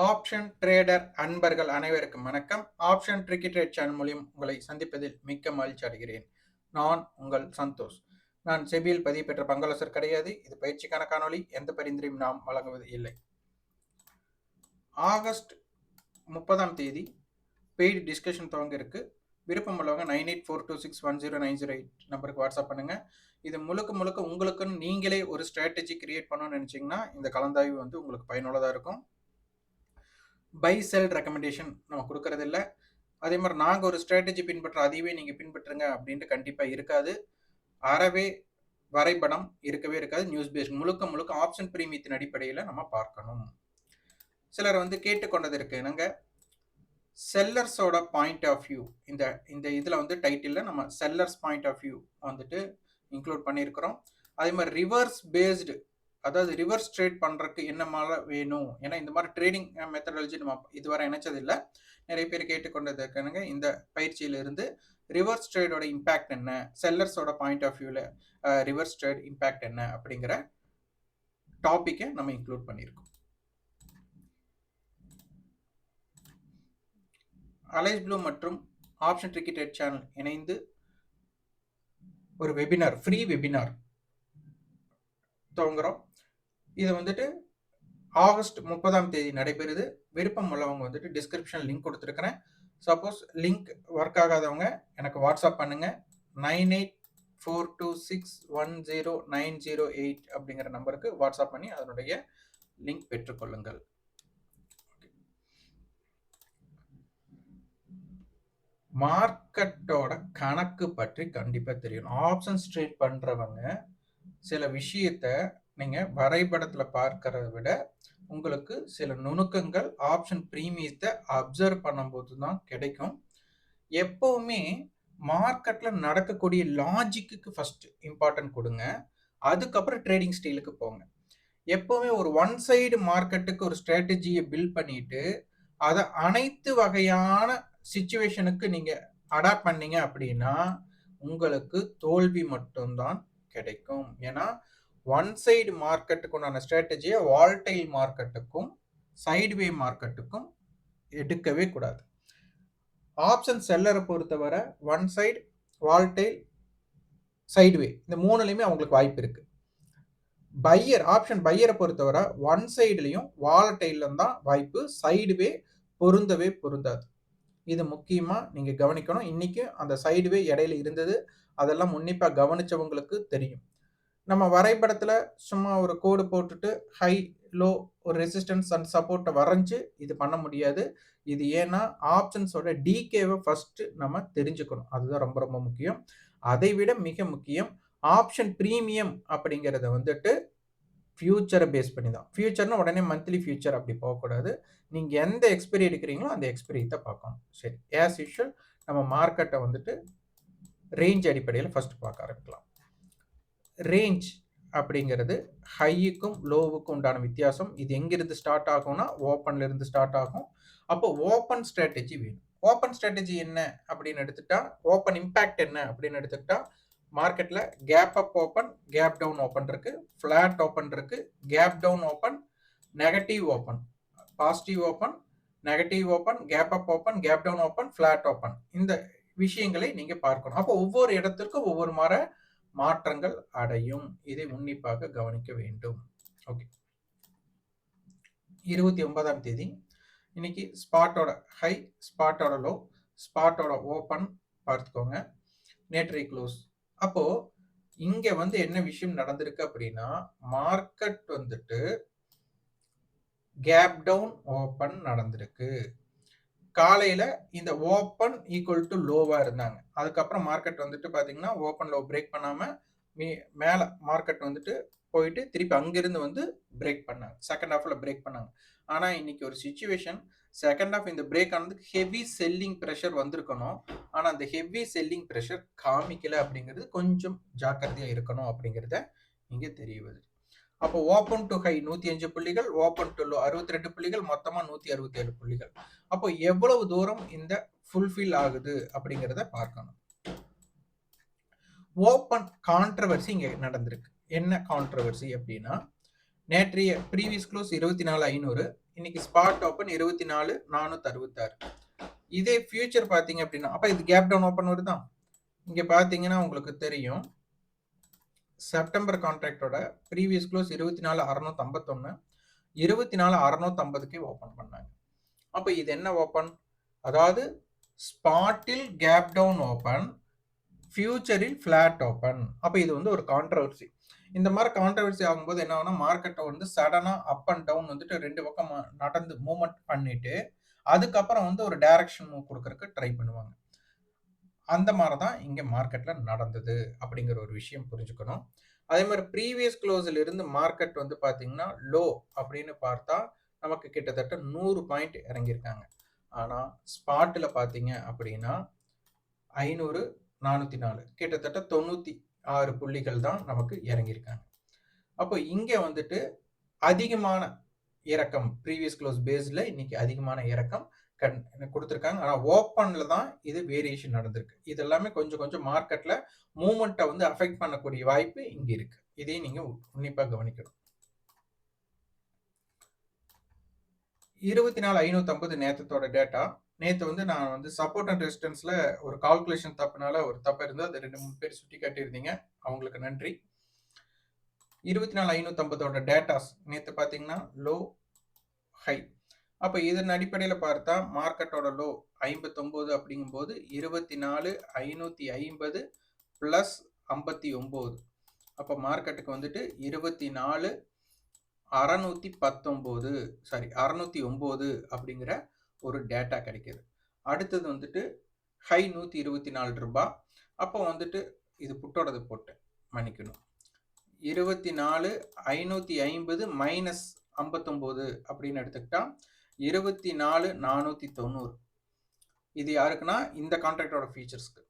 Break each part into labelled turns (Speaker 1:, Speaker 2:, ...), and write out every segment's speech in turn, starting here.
Speaker 1: Option trader அன்பர்கள் அனைவருக்கும் வணக்கம். ஆப்ஷன் ட்ரிக்கி ட்ரேட் சேனல் மூலியம் உங்களை சந்திப்பதில் மிக்க மகிழ்ச்சி அடைகிறேன். நான் உங்கள் சந்தோஷ். நான் செபியில் பதிவு பெற்ற பங்களாசர் கிடையாது. இது பயிற்சிக்கான காணொலி எந்த பரிந்துரையும் நாம் வழங்குவது இல்லை. ஆகஸ்ட் முப்பதாம் தேதி பெய்டு டிஸ்கஷன் துவங்க இருக்கு. விருப்பம் உள்ளவங்க nine eight four two six one zero nine zero eight நம்பருக்கு வாட்ஸ்அப் பண்ணுங்க. இது முழுக்க முழுக்க உங்களுக்குன்னு நீங்களே ஒரு ஸ்ட்ராட்டஜி கிரியேட் பண்ணணும்னு நினச்சிங்கன்னா இந்த கலந்தாய்வு வந்து உங்களுக்கு பயனுள்ளதாக இருக்கும். பை செல் ரெக்கமெண்டேஷன் நம்ம கொடுக்கறதில்ல. அதே மாதிரி நாங்கள் ஒரு ஸ்ட்ராட்டஜி பின்பற்ற அதையவே நீங்கள் பின்பற்றுங்க அப்படின்ட்டு கண்டிப்பாக இருக்காது. அறவே வரைபடம் இருக்கவே இருக்காது. நியூஸ் பேஸ் முழுக்க முழுக்க ஆப்ஷன் பிரீமியத்தின் அடிப்படையில் நம்ம பார்க்கணும். சிலர் வந்து கேட்டுக்கொண்டது இருக்கு. என்னங்க? செல்லர்ஸோட பாயிண்ட் ஆஃப் வியூ இந்த இந்த இதில் வந்து டைட்டிலில் நம்ம செல்லர்ஸ் பாயிண்ட் ஆஃப் வியூ வந்துட்டு இன்க்ளூட் பண்ணியிருக்கிறோம். அதே மாதிரி ரிவர்ஸ் பேஸ்டு அதாவது ரிவர்ஸ் ட்ரேட் பண்ணுறதுக்கு என்ன மாதிரி வேணும்? ஏன்னா இந்த மாதிரி ட்ரேடிங் மெத்தடாலஜி நம்ம இதுவரை இணைச்சதில்லை. நிறைய பேர் கேட்டுக்கொண்டதுக்கானுங்க இந்த பயிற்சியிலிருந்து ரிவர்ஸ் ட்ரேடோட இம்பேக்ட் என்ன? செல்லர்ஸோட பாயிண்ட் ஆஃப் வியூவில் ரிவர்ஸ் ட்ரேட் இம்பேக்ட் என்ன? அப்படிங்கிற டாப்பிக்கை நம்ம இன்க்ளூட் பண்ணியிருக்கோம். அலைஸ் ப்ளூ மற்றும் ஆப்ஷன் ட்ரிக்கெட் சேனல் இணைந்து ஒரு வெபினார் ஃப்ரீ வெபினார் துவங்குறோம். இது வந்துட்டு ஆகஸ்ட் முப்பதாம் தேதி நடைபெறுது. விருப்பம் உள்ளவங்க வந்துட்டு டிஸ்கிரிப்ஷன் லிங்க் கொடுத்துருக்குறேன். சப்போஸ் லிங்க் ஒர்க் ஆகாதவங்க எனக்கு வாட்ஸ்அப் பண்ணுங்க. Nine eight four two six one zero nine zero eight அப்படிங்கிற நம்பருக்கு வாட்ஸ்அப் பண்ணி அதனுடைய லிங்க் பெற்றுக்கொள்ளுங்கள். மார்க்கெட்டோட கணக்கு பற்றி கண்டிப்பாக தெரியணும் ஆப்ஷன்ஸ் ட்ரேட் பண்ணுறவங்க சில விஷயத்த நீங்கள் வரைபடத்தில் பார்க்கறத விட உங்களுக்கு சில நுணுக்கங்கள் ஆப்ஷன் ப்ரீமியத்தை அப்சர்வ் பண்ணும்போது தான் கிடைக்கும். எப்போவுமே மார்க்கெட்டில் நடக்கக்கூடிய லாஜிக்கு ஃபஸ்ட்டு இம்பார்ட்டன்ட் கொடுங்க. அதுக்கப்புறம் ட்ரேடிங் ஸ்டைலுக்கு போங்க. எப்போவுமே ஒரு ஒன் சைடு மார்க்கெட்டுக்கு ஒரு ஸ்ட்ராட்டஜியை பில்ட் பண்ணிட்டு அதை அனைத்து வகையான சுச்சுவேஷனுக்கு நீங்கள் அடாப்ட் பண்ணீங்க அப்படின்னா உங்களுக்கு தோல்வி மட்டும்தான் கிடைக்கும். ஏன்னா ஒன் சைடு மார்க்கெட்டுக்கு உண்டான ஸ்ட்ராட்டஜியை வால்டைல் மார்க்கெட்டுக்கும் சைடுவே மார்க்கெட்டுக்கும் எடுக்கவே கூடாது. ஆப்ஷன் செல்லரை பொறுத்தவரை ஒன் சைடு வால்டைல் சைடுவே இந்த மூணுலையுமே அவங்களுக்கு வாய்ப்பு இருக்குது பையர் ஆப்ஷன் பையரை பொறுத்தவரை ஒன் சைடுலேயும் வாலட்டைலும் தான் வாய்ப்பு சைடுவே பொருந்தவே பொருந்தாது. இது முக்கியமாக நீங்கள் கவனிக்கணும். இன்றைக்கும் அந்த சைடுவே இடையில இருந்தது அதெல்லாம் உன்னிப்பாக கவனித்தவங்களுக்கு தெரியும். நம்ம வரைபடத்தில் சும்மா ஒரு கோடு போட்டுட்டு ஹை லோ ஒரு ரெசிஸ்டன்ஸ் அண்ட் சப்போர்ட்டை வரைஞ்சி இது பண்ண முடியாது. இது ஏன்னா ஆப்ஷன்ஸோட டிகேவை ஃபஸ்ட்டு நம்ம தெரிஞ்சுக்கணும். அதுதான் ரொம்ப ரொம்ப முக்கியம். அதை விட மிக முக்கியம் ஆப்ஷன் ப்ரீமியம் அப்படிங்கிறத வந்துட்டு ஃப்யூச்சரை பேஸ் பண்ணி தான். ஃபியூச்சர்னு உடனே மந்த்லி ஃபியூச்சர் அப்படி போகக்கூடாது. நீங்கள் எந்த எக்ஸ்பெரி எடுக்கிறீங்களோ அந்த எக்ஸ்பெரியத்தை பார்க்கணும். சரி ஆஸ் யூஷுவல் நம்ம மார்க்கெட்டை வந்துட்டு ரேஞ்ச் அடிப்படையில் ஃபஸ்ட்டு பார்க்க ஆரம்பிக்கலாம். ரேஞ்ச் அப்படிங்கிறது ஹையுக்கும் லோவுக்கும் உண்டான வித்தியாசம். இது எங்கிருந்து ஸ்டார்ட் ஆகும்னா ஓப்பன்ல இருந்து ஸ்டார்ட் ஆகும். அப்போ ஓப்பன் ஸ்ட்ராட்டஜி வேணும். ஓப்பன் ஸ்ட்ராட்டஜி என்ன அப்படின்னு எடுத்துட்டா ஓப்பன் இம்பேக்ட் என்ன அப்படின்னு எடுத்துக்கிட்டா மார்க்கெட்டில் gap up open gap down open இருக்கு. ஃப்ளாட் ஓப்பன் இருக்கு gap down open negative open positive open negative open gap up open gap down open flat open இந்த விஷயங்களை நீங்க பார்க்கணும். அப்போ ஒவ்வொரு இடத்திற்கும் ஒவ்வொரு மாற மாற்றங்கள் அடையும். இதை உன்னிப்பாக கவனிக்க வேண்டும். ஓகே இருபத்தி ஒன்பதாம் தேதி இன்னைக்கு ஸ்பாட்டோட ஹை ஸ்பாட்டோட லோ ஸ்பாட்டோட ஓப்பன் பார்த்துக்கோங்க. நேற்றை க்ளோஸ் அப்போ இங்க வந்து என்ன விஷயம் நடந்திருக்கு அப்படின்னா மார்க்கெட் வந்துட்டு கேப் டவுன் ஓப்பன் நடந்திருக்கு. காலையில இந்த ஓப்பன் ஈக்குவல் டு லோவா இருந்தாங்க. அதுக்கப்புறம் மார்க்கெட் வந்துட்டு பாத்தீங்கன்னா ஓப்பன் லோ பிரேக் பண்ணாம மீ மேல மார்க்கெட் வந்துட்டு போயிட்டு திருப்பி அங்கிருந்து வந்து பிரேக் பண்ணாங்க. செகண்ட் ஹாஃப்ல பிரேக் பண்ணாங்க. ஆனா இன்னைக்கு ஒரு சுச்சுவேஷன் செகண்ட் ஹாஃப் இந்த பிரேக் ஆனதுக்கு ஹெவி செல்லிங் ப்ரெஷர் வந்திருக்கணும். ஆனா அந்த ஹெவி செல்லிங் ப்ரெஷர் காமிக்கல அப்படிங்கிறது கொஞ்சம் ஜாக்கிரதையா இருக்கணும் அப்படிங்கிறத இங்க தெரிய வருது அப்போ ஓப்பன் டு ஹை நூத்தி அஞ்சு புள்ளிகள் ஓப்பன் டு லோ அறுபத்தி ரெண்டு புள்ளிகள் மொத்தமா நூத்தி அறுபத்தி ஏழு புள்ளிகள். அப்போ எவ்வளவு தூரம் இந்த ஃபுல்ஃபில் ஆகுது அப்படிங்கிறத பார்க்கணும். ஓப்பன் கான்ட்ரவர்சி இங்க நடந்திருக்கு. என்ன கான்ட்ரவர்சி அப்படின்னா நேற்றைய ப்ரீவியஸ் க்ளோஸ் இருபத்தி நாலு ஐநூறு இன்னைக்கு ஸ்பாட் ஓப்பன் இருபத்தி நாலு நானூத்தி அறுபத்தாறு இதே ஃபியூச்சர் பார்த்தீங்க அப்படின்னா அப்போ இது கேப் டவுன் ஓப்பன் வருதான் இங்கே பார்த்தீங்கன்னா உங்களுக்கு தெரியும். செப்டம்பர் கான்ட்ராக்டோட ப்ரீவியஸ் க்ளோஸ் இருபத்தி நாலு அறநூற்றம்பத்தொன்று இருபத்தி நாலு அறநூத்தி ஐம்பதுக்கே ஓப்பன் பண்ணாங்க. அப்போ இது என்ன ஓப்பன் அதாவது ஸ்பாட்டில் கேப் டவுன் ஓப்பன் ஃபியூச்சரில் ஃப்ளாட் ஓப்பன் அப்போ இது வந்து ஒரு கான்ட்ரவர்சி இந்த மாதிரி கான்ட்ரவர்சி ஆகும்போது என்ன ஆகுனா மார்க்கெட்டை வந்து சடனாக அப் அண்ட் டவுன் வந்துட்டு ரெண்டு பக்கம் நடந்து மூவ்மெண்ட் பண்ணிட்டு அதுக்கப்புறம் வந்து ஒரு டைரக்ஷன் மூவ் கொடுக்கறதுக்கு ட்ரை பண்ணுவாங்க. அந்த மாதிரி தான் இங்கே மார்க்கெட்டில் நடந்தது அப்படிங்கிற ஒரு விஷயம் புரிஞ்சுக்கணும். அதே மாதிரி ப்ரீவியஸ் க்ளோஸில் இருந்து மார்க்கெட் வந்து பார்த்தீங்கன்னா லோ அப்படின்னு பார்த்தா நமக்கு கிட்டத்தட்ட நூறு பாயிண்ட் இறங்கியிருக்காங்க. ஆனால் ஸ்பாட்டில் பார்த்தீங்க அப்படின்னா ஐநூறு நானூற்றி நாலு கிட்டத்தட்ட தொண்ணூற்றி ஆறு புள்ளிகள் தான் நமக்கு இறங்கியிருக்காங்க. அப்போ இங்கே வந்துட்டு அதிகமான இறக்கம் ப்ரீவியஸ் க்ளோஸ் பேஸில் இன்னைக்கு அதிகமான இறக்கம் கண் கொடுத்துருக்காங்க. ஆனால் ஓப்பனில் தான் இது வேரியேஷன் நடந்திருக்கு. இது எல்லாமே கொஞ்சம் கொஞ்சம் மார்க்கெட்டில் மூமெண்ட்டை வந்து அஃபெக்ட் பண்ணக்கூடிய வாய்ப்பு இங்கே இருக்கு. இதையும் நீங்கள் உன்னிப்பாக கவனிக்கணும். இருபத்தி நாலு ஐநூற்றம்பது நேற்றத்தோட டேட்டா நேற்று வந்து நான் வந்து சப்போர்ட் அண்ட் ரெசிஸ்டன்ஸில் ஒரு கால்குலேஷன் தப்புனால ஒரு தப்பு இருந்தால் அது ரெண்டு மூணு பேர் சுட்டி காட்டியிருந்தீங்க. அவங்களுக்கு நன்றி. இருபத்தி நாலு ஐநூற்றம்பதோட டேட்டாஸ் நேற்று பார்த்தீங்கன்னா லோ ஹை அப்போ இதன் அடிப்படையில் பார்த்தா மார்க்கெட்டோட லோ ஐம்பத்தொம்போது அப்படிங்கும்போது இருபத்தி நாலு ஐநூற்றி ஐம்பது ப்ளஸ் ஐம்பத்தி ஒம்பது அப்போ மார்க்கெட்டுக்கு வந்துட்டு இருபத்தி நாலு அறநூற்றி பத்தொம்போது சாரி அறநூற்றி ஒம்பது அப்படிங்கிற ஒரு டேட்டா கிடைக்கிது. அடுத்தது வந்துட்டு ஹை நூற்றி இருபத்தி நாலு ரூபா அப்போ வந்துட்டு இது புட்டோடது போட்டேன் மன்னிக்கணும். இருபத்தி நாலு ஐநூற்றி ஐம்பது மைனஸ் ஐம்பத்தொம்போது அப்படின்னு எடுத்துக்கிட்டா இருபத்தி நாலு நானூற்றி தொண்ணூறு. இது யாருக்குன்னா இந்த கான்ட்ராக்டோட ஃபீச்சர்ஸ்க்கு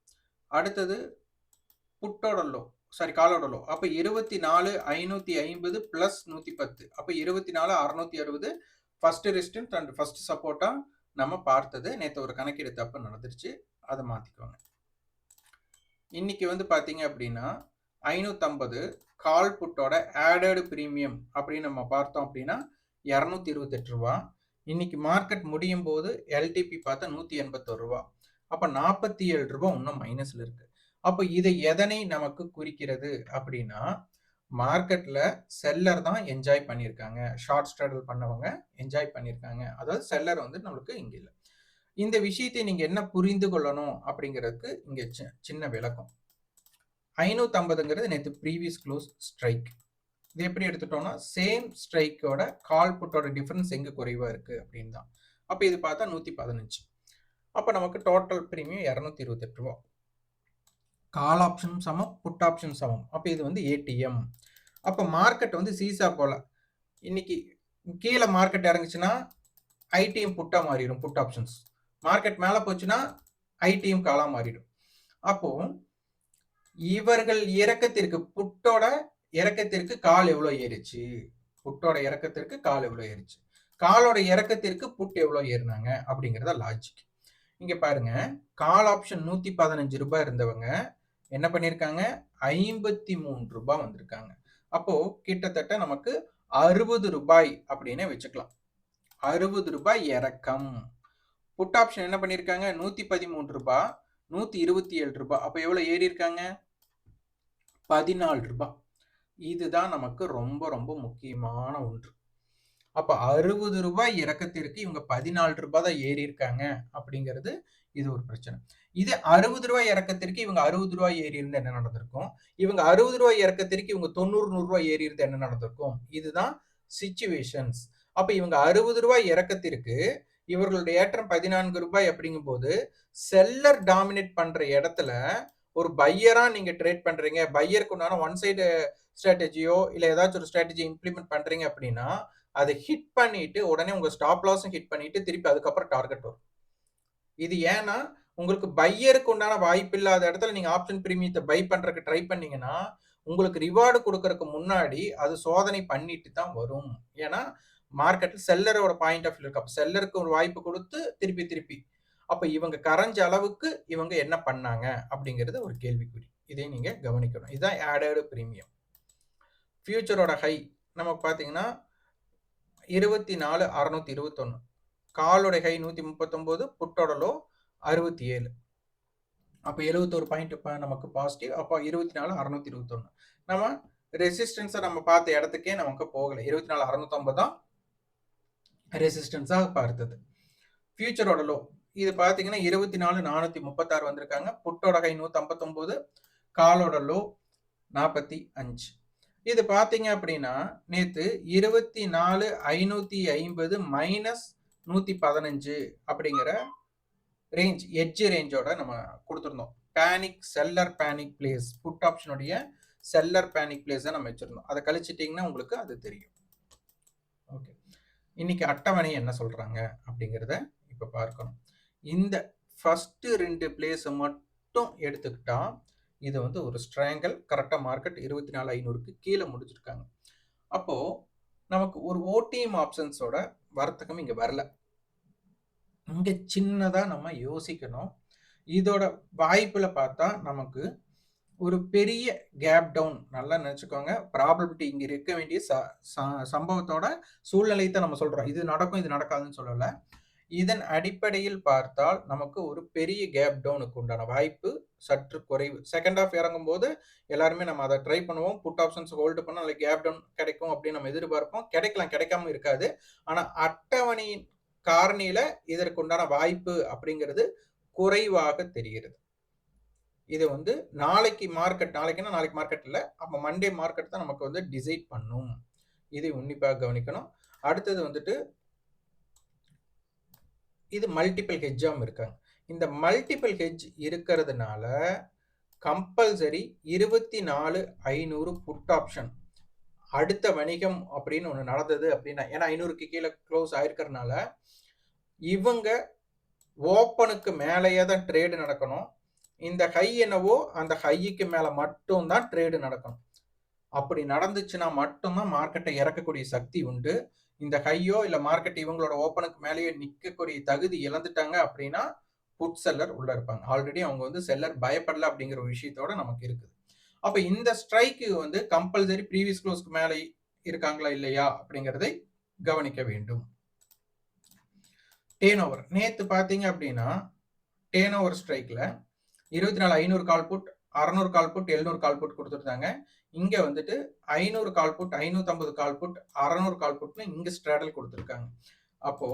Speaker 1: அடுத்தது புட்டோட லோ சாரி காலோட லோ அப்போ இருபத்தி நாலு ஐநூற்றி ஐம்பது ப்ளஸ் நூற்றி பத்து. அப்போ இருபத்தி நாலு அறநூற்றி அறுபது ஃபர்ஸ்ட் ரெசிஸ்டன்ட் அண்ட் ஃபர்ஸ்ட் சப்போர்ட்டாக நம்ம பார்த்தது. நேற்று ஒரு கணக்கீடு தப்பு நடந்துருச்சு. அதை மாற்றிக்கோங்க இன்னைக்கு வந்து பார்த்தீங்க அப்படின்னா ஐநூற்றம்பது கால் புட்டோட ஆடடு ப்ரீமியம் அப்படின்னு நம்ம பார்த்தோம் அப்படின்னா இரநூத்தி இருபத்தெட்டு ரூபா. இன்னைக்கு மார்க்கெட் முடியும் போது எல்டிபி பார்த்தா நூற்றி எண்பத்தொரு ரூபா. அப்போ நாற்பத்தி ஏழு ரூபா இன்னும் மைனஸில் இருக்கு. அப்போ இதை எதனை நமக்கு குறிக்கிறது அப்படின்னா மார்க்கெட்டில் செல்லர் தான் என்ஜாய் பண்ணியிருக்காங்க. ஷார்ட் ஸ்ட்ரகிள் பண்ணவங்க என்ஜாய் பண்ணியிருக்காங்க. அதாவது செல்லர் வந்து நம்மளுக்கு இங்கே இல்லை. இந்த விஷயத்தை நீங்கள் என்ன புரிந்து கொள்ளணும் அப்படிங்கிறதுக்கு இங்கே சின்ன விளக்கம். ஐநூற்றம்பதுங்கிறது நேற்று ப்ரீவியஸ் க்ளோஸ் ஸ்ட்ரைக் இது எப்படி எடுத்துட்டோம்னா சேம் ஸ்ட்ரைக்கோட கால் புட்டோட டிஃப்ரென்ஸ் எங்கே குறைவாக இருக்குது அப்படின்னு தான். அப்போ இது பார்த்தா நூற்றி பதினஞ்சு. அப்போ நமக்கு டோட்டல் ப்ரீமியம் இரநூத்தி இருபத்தெட்டு ரூபா. கால் ஆப்ஷன் சமம் புட் ஆப்ஷன் சமம். அப்போ இது வந்து ஏடிஎம் அப்போ மார்க்கெட் வந்து சீசா போல். இன்னைக்கு கீழே மார்க்கெட் இறங்குச்சுன்னா ஐடிஎம் புட்டாக மாறிடும் புட் ஆப்ஷன்ஸ் மார்க்கெட் மேலே போச்சுன்னா ஐடிஎம் காலாக மாறிடும். அப்போது இவர்கள் இறக்கத்திற்கு புட்டோட இறக்கத்திற்கு கால் எவ்வளோ ஏறிச்சு? புட்டோட இறக்கத்திற்கு கால் எவ்வளோ ஏறிச்சு? காலோட இறக்கத்திற்கு புட் எவ்வளோ ஏறினாங்க? அப்படிங்கிறத லாஜிக் இங்கே பாருங்க. கால் ஆப்ஷன் நூற்றி பதினஞ்சு ரூபாய் இருந்தவங்க என்ன பண்ணியிருக்காங்க ஐம்பத்தி மூணு ரூபாய் வந்திருக்காங்க. அப்போ கிட்டத்தட்ட நமக்கு அறுபது ரூபாய் அப்படின்னு வச்சுக்கலாம். அறுபது ரூபாய் இறக்கம். புட் ஆப்ஷன் என்ன பண்ணியிருக்காங்க நூற்றி பதிமூன்று ரூபாய் நூற்றி இருபத்தி ஏழு ரூபாய். அப்போ எவ்வளோ ஏறி இருக்காங்க பதினாலு ரூபாய். இதுதான் நமக்கு ரொம்ப ரொம்ப முக்கியமான ஒன்று. அப்போ அறுபது ரூபாய் இறக்கத்திற்கு இவங்க பதினாலு ரூபாய் தான் ஏறி இருக்காங்க அப்படிங்கிறது இது ஒரு பிரச்சனை. இது அறுபது ரூபாய் இறக்கத்திற்கு இவங்க அறுபது ரூபாய் ஏறி இருந்து என்ன நடந்திருக்கும்? இவங்க அறுபது ரூபாய் இறக்கத்திற்கு இவங்க தொண்ணூறு நூறுரூவா ரூபாய் ஏறி இருந்து என்ன நடந்திருக்கும்? இதுதான் சிச்சுவேஷன்ஸ் அப்ப இவங்க அறுபது ரூபாய் இறக்கத்திற்கு இவர்களுடைய ஏற்றம் பதினான்கு ரூபாய் அப்படிங்கும் போது செல்லர் டாமினேட் பண்ற இடத்துல ஒரு பையரா நீங்க ட்ரேட் பண்றீங்க. பையருக்கு உண்டான ஒன் சைடு ஸ்ட்ராட்டஜியோ இல்ல ஏதாச்சும் ஒரு ஸ்ட்ராட்டஜி இம்ப்ளிமெண்ட் பண்றீங்க அப்படின்னா அதை ஹிட் பண்ணிட்டு உடனே உங்க ஸ்டாப் லாஸும் ஹிட் பண்ணிட்டு திருப்பி அதுக்கப்புறம் டார்கெட் வரும். இது ஏன்னா உங்களுக்கு பையருக்கு உண்டான வாய்ப்பு இல்லாத இடத்துல நீங்க ஆப்ஷன் பிரீமியத்தை பை பண்றதுக்கு ட்ரை பண்ணீங்கன்னா உங்களுக்கு ரிவார்டு கொடுக்கறதுக்கு முன்னாடி அது சோதனை பண்ணிட்டு தான் வரும். ஏன்னா மார்க்கெட்டில் செல்லரோட பாயிண்ட் ஆஃப் வியூ இருக்கு. அப்போ செல்லருக்கு ஒரு வாய்ப்பு கொடுத்து திருப்பி திருப்பி அப்போ இவங்க கரைஞ்ச அளவுக்கு இவங்க என்ன பண்ணாங்க அப்படிங்கிறது ஒரு கேள்விக்குறி இதை நீங்க கவனிக்கணும் இதுதான் ஆடடு பிரீமியம் ஃபியூச்சரோட ஹை நமக்கு பார்த்தீங்கன்னா 24,621 காலோட ஹை 139 புட்டோட லோ 67 அப்ப 71 பாயிண்ட் இப்ப நமக்கு பாசிட்டிவ். அப்ப 24,621 நம்ம ரெசிஸ்டன்ஸை நம்ம பார்த்த இடத்துக்கே நமக்கு போகல. 24,650 தான் ரெசிஸ்டன்ஸாக பார்த்தது. ஃபியூச்சரோட லோ இது பாத்தீங்கன்னா இருபத்தி நாலு நானூத்தி முப்பத்தாறு வந்திருக்காங்க. புட்டோட ஹை 159 காலோட லோ 45 இது பார்த்தீங்க அப்படின்னா, நேத்து 24,550 மைனஸ் 115 அப்படிங்கிற ரேஞ்ச் எட்ஜ் ரேஞ்சோட நம்ம கொடுத்துருந்தோம் panic seller panic place put ஆப்ஷனுடைய seller panic place நம்ம வச்சிருந்தோம். அதை கழிச்சிட்டிங்கன்னா உங்களுக்கு அது தெரியும். ஓகே. இன்னைக்கு அட்டவணை என்ன சொல்றாங்க அப்படிங்கிறத இப்போ பார்க்கணும். இந்த ஃபஸ்ட்டு ரெண்டு பிளேஸை மட்டும் எடுத்துக்கிட்டா, இது வந்து ஒரு ஸ்ட்ராங்கல் கரெக்டாக மார்க்கெட் இருபத்தி நாலு ஐநூறுக்கு கீழே முடிச்சிருக்காங்க. அப்போது நமக்கு ஒரு ஓடிஎம் ஆப்ஷன்ஸோட வர்த்தகம் இங்கே வரல. இங்கே சின்னதாக நம்ம யோசிக்கணும். இதோட வாய்ப்பில் பார்த்தா நமக்கு ஒரு பெரிய கேப் டவுன் நல்லா நினச்சிக்கோங்க ப்ராபபிலிட்டி இங்கே இருக்க வேண்டிய ச ச சம்பவத்தோட சூழ்நிலை தான் நம்ம சொல்கிறோம் இது நடக்கும், இது நடக்காதுன்னு சொல்லலை இதன் அடிப்படையில் பார்த்தால் நமக்கு ஒரு பெரிய கேப் டவுனுக்கு உண்டான வாய்ப்பு சற்று குறைவு. செகண்ட் ஆஃப் இறங்கும் போது எல்லாருமே நம்ம அதை ட்ரை பண்ணுவோம். புட் ஆப்ஷன்ஸ் ஹோல்டு பண்ணா அதுல கேப் டவுன் கிடைக்கும் அப்படின்னு நம்ம எதிர்பார்ப்போம். கிடைக்கலாம், கிடைக்காம இருக்காது. ஆனால் அட்டவணையின் காரணியில இதற்கு உண்டான வாய்ப்பு அப்படிங்கிறது குறைவாக தெரிகிறது. இது வந்து நாளைக்கு மார்க்கெட் நாளைக்குன்னா நாளைக்கு மார்க்கெட் இல்லை அப்ப மண்டே மார்க்கெட் தான் நமக்கு வந்து டிசைட் பண்ணும். இதை உன்னிப்பாக கவனிக்கணும். அடுத்தது வந்துட்டு இது மல்டிபிள் ஹெட்ஜாவும் இருக்காங்க. இந்த மல்டிபிள் ஹெட்ஜ் இருக்கிறதுனால கம்பல்சரி 24,500 புட் ஆப்ஷன் அடுத்த வணிகம் அப்படின்னு ஒன்று நடந்தது அப்படின்னா ஏன்னா ஐநூறுக்கு கீழே க்ளோஸ் ஆயிருக்கிறதுனால இவங்க ஓப்பனுக்கு மேலேயே தான் ட்ரேடு நடக்கணும். இந்த ஹை என்னவோ அந்த ஹைக்கு மேலே மட்டும்தான் ட்ரேடு நடக்கணும். அப்படி நடந்துச்சுன்னா மட்டும்தான் மார்க்கெட்டை இறக்கக்கூடிய சக்தி உண்டு. இந்த ஹையோ இல்ல மார்க்கெட் இவங்களோட ஓப்பனுக்கு மேலேயே நிக்கக்கூடிய தகுதி இழந்துட்டாங்க அப்படின்னா, புட் செல்லர் உள்ள இருப்பாங்க. ஆல்ரெடி அவங்க வந்து செல்லர் பயப்படல அப்படிங்கிற ஒரு விஷயத்தோட நமக்கு இருக்குது. அப்ப இந்த ஸ்ட்ரைக்கு வந்து கம்பல்சரி ப்ரீவியஸ் க்ளோஸ்க்கு மேலே இருக்காங்களா இல்லையா அப்படிங்கிறதை கவனிக்க வேண்டும். டேன் ஓவர் நேத்து பாத்தீங்க அப்படின்னா, டேன் ஓவர் ஸ்ட்ரைக்ல இருபத்தி நாலு ஐநூறு கால் புட், அறநூறு கால்புட் எழுநூறு கால்புட் கொடுத்துருந்தாங்க இங்க வந்துட்டு 500 கால் புட், 550 கால் புட், 600 கால் புட்னு இங்க ஸ்ட்ராடல் நாலு அப்போ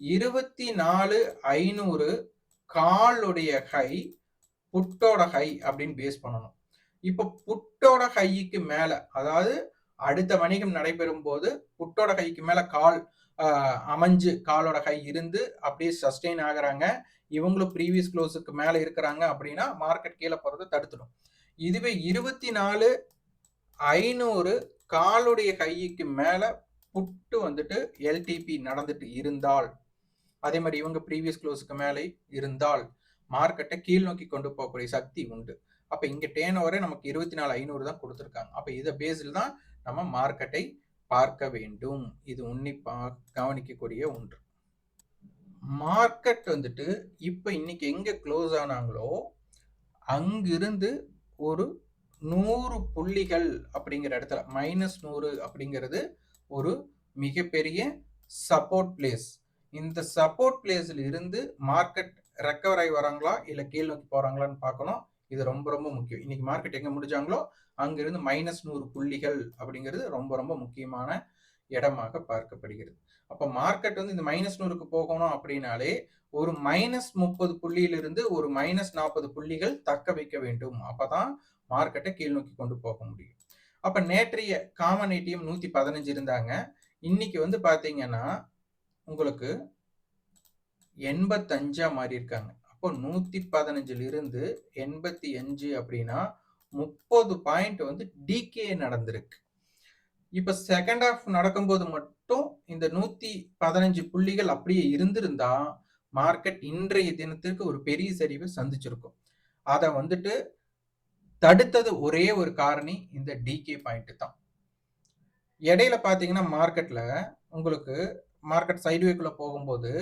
Speaker 1: 24,500 காலுடைய ஹை, புட்டோட ஹை அப்படின்னு பேஸ் பண்ணணும். இப்போ புட்டோட ஹைக்கு மேல அதாவது அடுத்த வணிகம் நடைபெறும் போது புட்டோட ஹைக்கு மேல கால் அமைஞ்சு காலோட ஹை இருந்து அப்படியே சஸ்டெயின் ஆகுறாங்க. இவங்களும் ப்ரீவியஸ் க்ளோஸுக்கு மேலே இருக்கிறாங்க அப்படின்னா, மார்க்கெட் கீழே போகிறத தடுத்துடும். இதுவே 24,500 காலுடைய கைக்கு மேலே புட்டு வந்துட்டு எல்டிபி நடந்துட்டு இருந்தால், அதே மாதிரி இவங்க ப்ரீவியஸ் க்ளோஸுக்கு மேலே இருந்தால், மார்க்கெட்டை கீழ் நோக்கி கொண்டு போகக்கூடிய சக்தி உண்டு. அப்போ இங்கே டேன் ஓவரே நமக்கு 24,500 தான் கொடுத்துருக்காங்க அப்போ இதை பேஸில் தான் நம்ம மார்க்கெட்டை பார்க்க வேண்டும். இது உன்னிப்பா கவனிக்கக்கூடிய ஒன்று. மார்க்கெட் வந்துட்டு இப்ப இன்னைக்கு எங்க க்ளோஸ் ஆனாங்களோ, அங்கிருந்து ஒரு நூறு புள்ளிகள் அப்படிங்கிற இடத்துல -100 அப்படிங்கிறது ஒரு மிகப்பெரிய சப்போர்ட் பிளேஸ். இந்த சப்போர்ட் பிளேஸ்ல இருந்து மார்க்கெட் ரெக்கவர் ஆகி வராங்களா? இல்லை கீழ் நோக்கி போறாங்களான்னு பார்க்கணும். இது ரொம்ப ரொம்ப முக்கியம். இன்னைக்கு மார்க்கெட் எங்க முடிஞ்சாங்களோ, அங்கிருந்து -100 புள்ளிகள் அப்படிங்கிறது ரொம்ப ரொம்ப முக்கியமான இடமாக பார்க்கப்படுகிறது. அப்போ மார்க்கெட் வந்து இந்த -100க்கு போகணும் அப்படின்னாலே, ஒரு -30 புள்ளியிலிருந்து ஒரு -40 புள்ளிகள் தக்க வைக்க வேண்டும். அப்பதான் மார்க்கெட்டை கீழ் நோக்கி கொண்டு போக முடியும். அப்ப நேற்றைய காமன் ஏடிஎம் 115 இருந்தாங்க. இன்னைக்கு வந்து பாத்தீங்கன்னா உங்களுக்கு 85ஆ மாறியிருக்காங்க. அப்போ 115ல இருந்து 85 அப்படின்னா 30 பாயிண்ட் வந்து டிகே நடந்திருக்கு. இப்ப செகண்ட் ஹாஃப் நடக்கும்போது மட்டும் இந்த 115 புள்ளிகள் அப்படியே இருந்திருந்தா, மார்க்கெட் இன்றைய தினத்திற்கு ஒரு பெரிய சரிவு சந்திச்சிருக்கும். அதை வந்துட்டு தடுத்தது ஒரே ஒரு காரணி இந்த டிகே பாயிண்ட் தான். இடையில பார்த்தீங்கன்னா, மார்க்கெட்ல உங்களுக்கு மார்க்கெட் சைடுவேக்குள்ளே போகும்போது,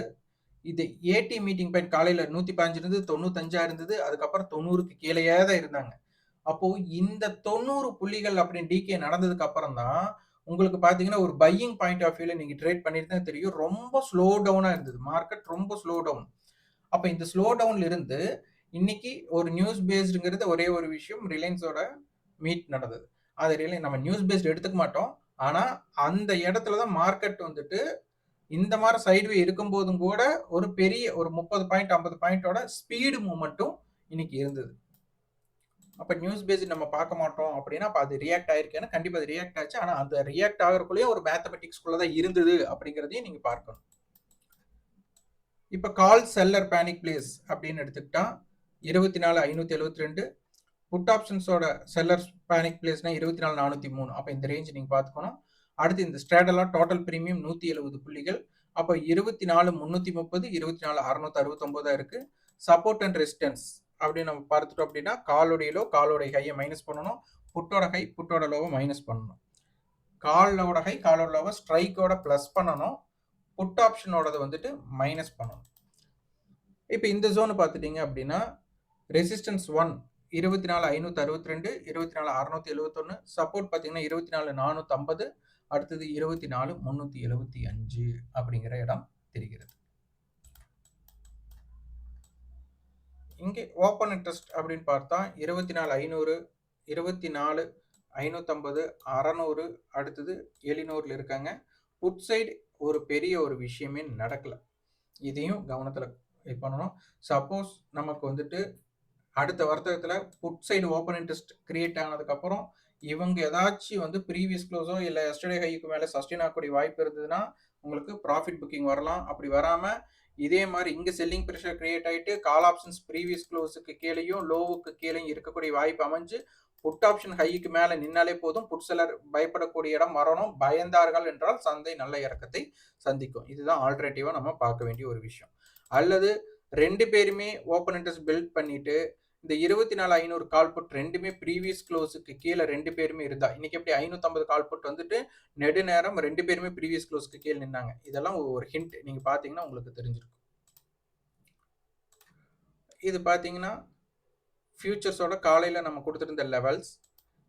Speaker 1: இது ஏடி மீட்டிங் பாயிண்ட் காலையில 115 இருந்தது, 95ஆ இருந்தது. அதுக்கப்புறம் தொண்ணூறுக்கு கீழேயே தான் இருந்தாங்க. அப்போ இந்த 90 புள்ளிகள் அப்படின்னு டிகே நடந்ததுக்கு அப்புறம் தான், உங்களுக்கு பார்த்தீங்கன்னா, ஒரு பையிங் பாயிண்ட் ஆஃப் வியூல நீங்க ட்ரேட் பண்ணியிருந்தா தெரியும். ரொம்ப ஸ்லோ டவுனா இருந்தது. மார்க்கெட் ரொம்ப ஸ்லோ டவுன். அப்ப இந்த ஸ்லோ டவுன்ல இருந்து இன்னைக்கு ஒரு நியூஸ் பேஸ்டுங்கிறது ஒரே ஒரு விஷயம் ரிலையன்ஸோட மீட் நடந்தது. அது ரிலை நம்ம நியூஸ் பேஸ்ட் எடுத்துக்க மாட்டோம். ஆனா, அந்த இடத்துல தான் மார்க்கெட் வந்துட்டு இந்த மாரி சைட்வே இருக்கும்போதும் கூட ஒரு பெரிய ஒரு 30 பாயிண்ட் 50 பாயிண்டோட ஸ்பீடு மூவ்மெண்ட்டும் இன்னைக்கு இருந்தது. அப்ப நியூஸ் பேஸ்ட் நம்ம பார்க்க மாட்டோம் அப்படின்னா, அப்ப அது ரியாக்ட் ஆயிருக்குன்னா, கண்டிப்பா அது ரியாக்ட் ஆச்சு. ஆனா, அந்த ரியாக்ட் ஆகிறக்குள்ளேயே ஒரு மேத்தமேட்டிக்ஸ்குள்ள தான் இருந்தது அப்படிங்கிறதையும் நீங்க பார்க்கணும். இப்ப கால் செல்லர் பேனிக் பிளேஸ் அப்படின்னு எடுத்துக்கிட்டா 24,572 புட் ஆப்ஷன்ஸோட செல்லர் பேனிக் பிளேஸ்னா 24,403 அப்ப இந்த ரேஞ்ச் நீங்க பார்த்துக்கணும். அடுத்து இந்த ஸ்ட்ராடலா டோட்டல் பிரீமியம் 170 புள்ளிகள். அப்ப 24,330, 24,669 இருக்கு. சப்போர்ட் அண்ட் ரெசிஸ்டன்ஸ் அப்படின்னு நம்ம பார்த்துட்டோம் அப்படின்னா, காலோடைய லோ, காலோடைய ஹையை மைனஸ் பண்ணணும். புட்டோட ஹை, புட்டோட லோவை மைனஸ் பண்ணணும். காலோட ஹை, காலோட லோவை ஸ்ட்ரைக்கோட ப்ளஸ் பண்ணணும். புட் ஆப்ஷனோடது வந்துட்டு மைனஸ் பண்ணணும். இப்போ இந்த ஜோன் பார்த்துட்டீங்க அப்படின்னா, ரெசிஸ்டன்ஸ் 1 24,562, 24,671 சப்போர்ட் பார்த்தீங்கன்னா 24,450 அடுத்தது 24,375 அப்படிங்கிற இடம் தெரிகிறது. இங்கே ஓப்பன் இன்ட்ரெஸ்ட் அப்படின்னு பார்த்தா 24,500, 24,550, 600 அடுத்தது 700ல இருக்காங்க. புட் சைடு ஒரு பெரிய ஒரு விஷயமே நடக்கலை இதையும் கவனத்தில் இது பண்ணணும். சப்போஸ் நமக்கு வந்துட்டு அடுத்த வர்த்தகத்தில் put side open interest create ஆனதுக்கப்புறம், இவங்க ஏதாச்சும் வந்து ப்ரீவியஸ் க்ளோஸோ இல்லை எஸ்டர்டே ஹைக்கு மேலே சஸ்டெயின் ஆகக்கூடிய வாய்ப்பு இருந்ததுன்னா, உங்களுக்கு ப்ராஃபிட் புக்கிங் வரலாம். அப்படி வராமல் இதே மாதிரி இங்கே செல்லிங் ப்ரெஷர் கிரியேட் ஆகிட்டு கால் ஆப்ஷன்ஸ் ப்ரீவியஸ் க்ளோஸுக்கு கீழேயும் லோவுக்கு கீழேயும் இருக்கக்கூடிய வாய்ப்பு அமைஞ்சு, புட் ஆப்ஷன் ஹைக்கு மேலே நின்னாலே போதும். புட் செல்லர் பயப்படக்கூடிய இடம் வரணும். பயந்தார்கள் என்றால் சந்தை நல்ல இறக்கத்தை சந்திக்கும். இதுதான் ஆல்டர்னேட்டிவாக நம்ம பார்க்க வேண்டிய ஒரு விஷயம். அல்லது ரெண்டு பேருமே ஓப்பன் இன்ட்ரெஸ்ட் பில்ட் பண்ணிட்டு, இந்த 24,500 கால் புட் ரெண்டுமே ப்ரீவியஸ் க்ளோஸுக்கு கீழே ரெண்டு பேருமே இருந்தா, இன்னைக்கு எப்படி 550 கால் புட் வந்துட்டு நெடுநேரம் ரெண்டு பேருமே ப்ரீவியஸ் க்ளோஸ்க்கு கீழே நின்னாங்க. இதெல்லாம் ஒரு ஹிண்ட். நீங்க பார்த்தீங்கன்னா உங்களுக்கு தெரிஞ்சிருக்கும். இது பார்த்தீங்கன்னா, ஃபியூச்சர்ஸோட காலையில நம்ம கொடுத்துருந்த லெவல்ஸ்.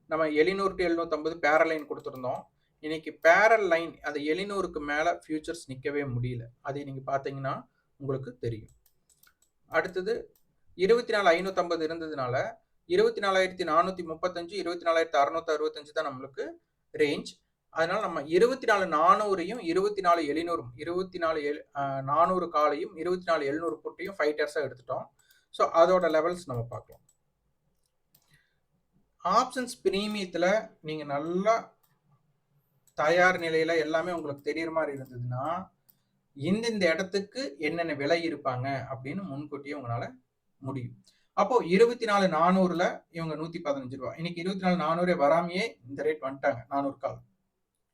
Speaker 1: நம்ம 700 டூ 750 பேரலைன் கொடுத்துருந்தோம் இன்னைக்கு பேரல் லைன் அந்த எழுநூறுக்கு மேல ஃபியூச்சர்ஸ் நிக்கவே முடியல. அதை நீங்க பார்த்தீங்கன்னா உங்களுக்கு தெரியும். அடுத்தது இருபத்தி நாலு ஐநூற்றம்பது இருந்ததுனால இருபத்தி நாலாயிரத்தி நானூற்றி முப்பத்தஞ்சு இருபத்தி நாலாயிரத்தி அறநூற்றி அறுபத்தஞ்சு தான் நம்மளுக்கு ரேஞ்ச் அதனால நம்ம இருபத்தி நாலு நானூறையும் இருபத்தி நாலு எழுநூறும் இருபத்தி நாலு எல் நானூறு காலையும் இருபத்தி நாலு எழுநூறு புட்டையும் ஃபைட்டர்ஸாக எடுத்துட்டோம். ஸோ அதோட லெவல்ஸ் நம்ம பார்க்கலாம். ஆப்ஷன்ஸ் பிரீமியத்தில் நீங்கள் நல்லா தயார் நிலையில் எல்லாமே உங்களுக்கு தெரியுற மாதிரி இருந்ததுன்னா இந்தந்த இடத்துக்கு என்னென்ன விலை இருப்பாங்க அப்படின்னு முன்கூட்டியே உங்களால் முடியும். அப்போ 24,400ல இவங்க நூத்தி பதினஞ்சு ரூபா இன்னைக்கு 24,400 வராமயே இந்த ரேட் வந்துட்டாங்க. 400 கால்.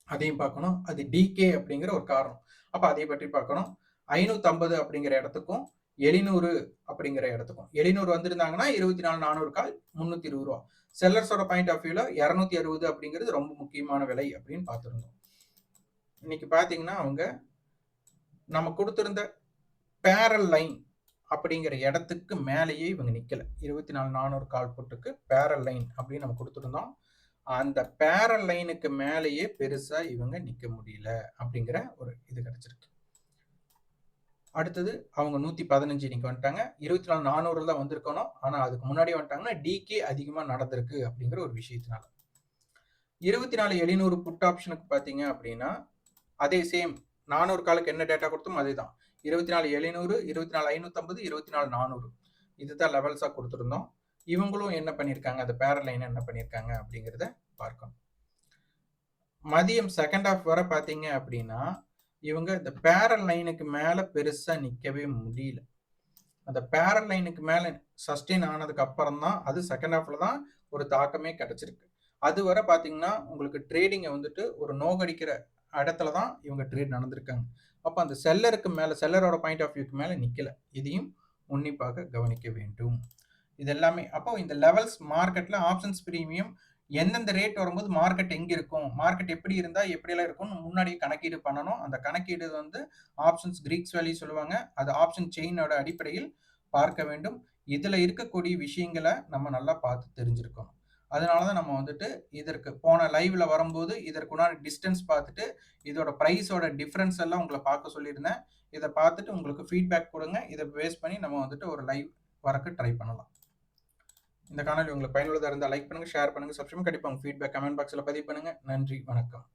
Speaker 1: அதையும் பார்க்கணும். அது டிகே அப்படிங்கிற ஒரு காரணம். அப்ப அதை பற்றி பார்க்கணும். 550 அப்படிங்கிற இடத்துக்கும், 700 அப்படிங்கிற இடத்துக்கும். 700 வந்திருந்தாங்கன்னா 24,400 கால் முந்நூற்றி இருபது ரூபா செல்லர்ஸோட பாயிண்ட் ஆஃப் வியூல 260 அப்படிங்கிறது ரொம்ப முக்கியமான விலை அப்படின்னு பார்த்துருந்தோம் இன்னைக்கு பார்த்தீங்கன்னா, அவங்க நம்ம கொடுத்துருந்த பேரல் லைன் அப்படிங்கிற இடத்துக்கு மேலேயே இவங்க நிற்கலை இருபத்தி நாலு நானூறு கால் புட்டுக்கு பேரல் லைன் அப்படின்னு நம்ம கொடுத்துருந்தோம் அந்த பேரல் லைனுக்கு மேலேயே பெருசாக இவங்க நிற்க முடியல அப்படிங்கிற ஒரு இது கிடைச்சிருக்கு. அடுத்தது அவங்க 115 இன்னைக்கு வந்துட்டாங்க. 24,400ல தான் வந்திருக்கணும். ஆனால் அதுக்கு முன்னாடியே வந்துட்டாங்கன்னா, டிகே அதிகமாக நடந்திருக்கு அப்படிங்கிற ஒரு விஷயத்தினால. 24,700 புட் ஆப்ஷனுக்கு பார்த்தீங்க அப்படின்னா, அதே சேம் 400 காலுக்கு என்ன டேட்டா கொடுத்தமோ அதே தான் அதேதான். 24,700, 24,550, 24,400 இதுதான் லெவல்ஸா கொடுத்துருந்தோம் இவங்களும் என்ன பண்ணியிருக்காங்க, அந்த பேரலைன் லைன் என்ன பண்ணியிருக்காங்க அப்படிங்கிறத பார்க்கணும். மதியம் செகண்ட் ஆஃப் வர பார்த்தீங்க அப்படின்னா, இவங்க இந்த பேரல் லைனுக்கு மேல பெருசா நிக்கவே முடியல. அந்த பேரல் லைனுக்கு மேல சஸ்டெயின் ஆனதுக்கு அப்புறம் தான், அது செகண்ட் ஹாஃப்ல தான் ஒரு தாக்கமே கிடைச்சிருக்கு. அதுவரை பார்த்தீங்கன்னா, உங்களுக்கு ட்ரேடிங்கை வந்துட்டு ஒரு நோகடிக்கிற இடத்துல தான் இவங்க ட்ரேட் நடந்திருக்காங்க. அப்போ அந்த செல்லருக்கு மேலே செல்லரோட பாயிண்ட் ஆஃப் வியூக்கு மேலே நிற்கலை இதையும் உன்னிப்பாக கவனிக்க வேண்டும். இது எல்லாமே அப்போ இந்த லெவல்ஸ் மார்க்கெட்டில் ஆப்ஷன்ஸ் ப்ரீமியம் எந்தெந்த ரேட் வரும்போது மார்க்கெட் எங்கே இருக்கும்? மார்க்கெட் எப்படி இருந்தால் எப்படியெல்லாம் இருக்கும்னு முன்னாடியே கணக்கீடு பண்ணணும். அந்த கணக்கீடு வந்து ஆப்ஷன்ஸ் கிரீக்ஸ் வேல்யூ சொல்லுவாங்க. அது ஆப்ஷன் செயினோட அடிப்படையில் பார்க்க வேண்டும். இதில் இருக்கக்கூடிய விஷயங்கள நம்ம நல்லா பார்த்து தெரிஞ்சிருக்கணும். அதனால தான் நம்ம வந்துட்டு இதற்கு போன லைவ்ல வரும்போது இதற்குண்டான டிஸ்டன்ஸ் பார்த்துட்டு இதோட ப்ரைஸோட டிஃப்ரென்ஸ் எல்லாம் உங்களை பார்க்க சொல்லியிருந்தேன். இதை பார்த்துட்டு உங்களுக்கு ஃபீட்பேக் கொடுங்க. இதை பேஸ் பண்ணி நம்ம வந்துட்டு ஒரு லைவ் வரக்கு ட்ரை பண்ணலாம். இந்த காணொலி உங்களுக்கு பயனுள்ளதாக இருந்தால் லைக் பண்ணுங்கள் ஷேர் பண்ணுங்கள் சப்ஸ்கிரைப் கண்டிப்பாக உங்கள் ஃபீட்பேக் கமெண்ட் பாக்ஸில் பதிவு பண்ணுங்கள் நன்றி வணக்கம்.